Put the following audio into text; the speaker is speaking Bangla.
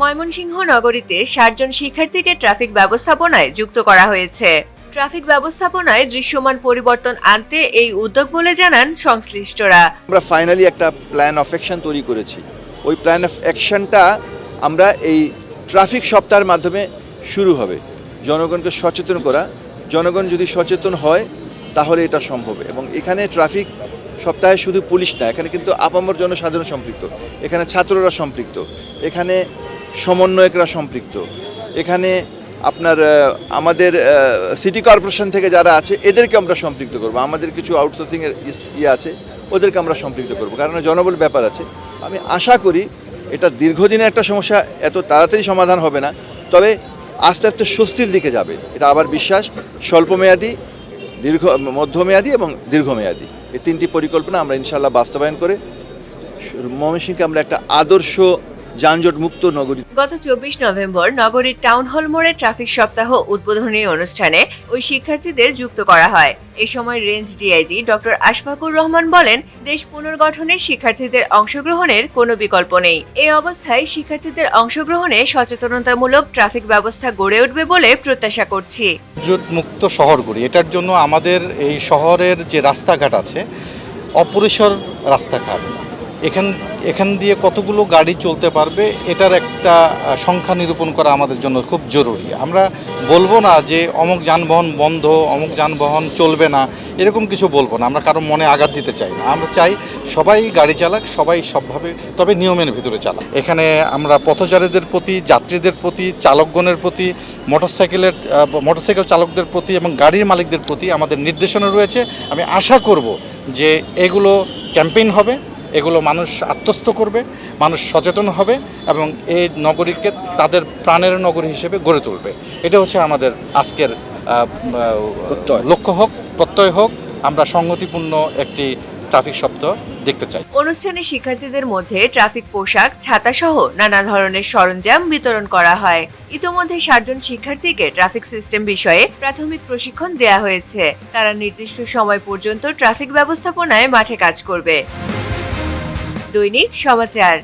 ময়মনসিংহ নগরীতে ষাটজন শিক্ষার্থীকে ট্রাফিক ব্যবস্থাপনায় যুক্ত করা হয়েছে। ট্রাফিক ব্যবস্থাপনায় দৃশ্যমান পরিবর্তন আনতে এই উদ্যোগ বলে জানান সংশ্লিষ্টরা। আমরা ফাইনালি একটা প্ল্যান অফ অ্যাকশন তৈরি করেছি। ওই প্ল্যান অফ অ্যাকশনটা আমরা এই ট্রাফিক সপ্তাহের মাধ্যমে শুরু হবে। জনগণকে সচেতন করা। জনগণ যদি সচেতন হয়, তাহলে এটা সম্ভব। এবং এখানে ট্রাফিক সপ্তাহে শুধু পুলিশ না, এখানে কিন্তু আপামর জনসাধারণ সম্পৃক্ত। এখানে ছাত্ররা সম্পৃক্ত। এখানে সমন্বয়করা সম্পৃক্ত। এখানে আপনার আমাদের সিটি কর্পোরেশন থেকে যারা আছে, এদেরকে আমরা সম্পৃক্ত করব। আমাদের কিছু আউটসোর্সিংয়ের ইয়ে আছে, ওদেরকে আমরা সম্পৃক্ত করব। কারণ জনবল ব্যাপার আছে। আমি আশা করি এটা দীর্ঘদিনের একটা সমস্যা, এত তাড়াতাড়ি সমাধান হবে না। তবে আস্তে আস্তে স্বস্তির দিকে যাবে। এটা আবার বিশ্বাস। স্বল্পমেয়াদী, দীর্ঘ, মধ্যমেয়াদী এবং দীর্ঘমেয়াদী। এই তিনটি পরিকল্পনা আমরা ইনশাল্লাহ বাস্তবায়ন করে, ময়মনসিংহকে আমরা একটা আদর্শ যানজট মুক্ত নগরী। গত চব্বিশ নভেম্বর নগরীর টাউন হল মোড়ে ট্রাফিক সপ্তাহ উদ্বোধনী অনুষ্ঠানে ওই শিক্ষার্থীদের যুক্ত করা হয়। এ সময় range DIG doctor Ashfaqur Rahman বলেন দেশ পুনর্গঠনে শিক্ষার্থীদের অংশগ্রহণের কোনো বিকল্প নেই। এই অবস্থায় শিক্ষার্থীদের অংশগ্রহণে সচেতনতামূলক ট্রাফিক ব্যবস্থা গড়ে উঠবে বলে প্রত্যাশা করছি। যানজট মুক্ত শহর করি এটার জন্য আমাদের এই শহরের যে রাস্তাঘাট আছে অপরিসর রাস্তাঘাট। এখান এখান দিয়ে কতগুলো গাড়ি চলতে পারবে, এটার একটা সংখ্যা নিরূপণ করা আমাদের জন্য খুব জরুরি। আমরা বলব না যে অমুক যানবাহন বন্ধ, অমুক যানবাহন চলবে না, এরকম কিছু বলব না। আমরা কারও মনে আঘাত দিতে চাই না। আমরা চাই সবাই গাড়ি চালাক, সবাই সবভাবে, তবে নিয়মের ভিতরে চালাক। এখানে আমরা পথচারীদের প্রতি, যাত্রীদের প্রতি, চালকগণের প্রতি, মোটরসাইকেলের মোটরসাইকেল চালকদের প্রতি এবং গাড়ির মালিকদের প্রতি আমাদের নির্দেশনা রয়েছে। আমি আশা করব যে এগুলো ক্যাম্পেইন হবে। এগুলো মানুষ আত্মস্থ করবে মানুষ সচেতন হবে এবং এই নগরীকে তাদের প্রাণের নগরী হিসেবে গড়ে তুলবে। এটা হচ্ছে আমাদের আজকের লক্ষ্য হোক প্রত্যয় হোক আমরা সংগতিপূর্ণ একটি ট্রাফিক শব্দ দেখতে চাই। অনুষ্ঠানে শিক্ষার্থীদের মধ্যে ট্রাফিক পোশাক ছাতা সহ নানা ধরনের সরঞ্জাম বিতরণ করা হয়। ইতোমধ্যে ষাটজন শিক্ষার্থীকে ট্রাফিক সিস্টেম বিষয়ে প্রাথমিক প্রশিক্ষণ দেয়া হয়েছে। তারা নির্দিষ্ট সময় পর্যন্ত ট্রাফিক ব্যবস্থাপনায় মাঠে কাজ করবে। দৈনিক সমাচার।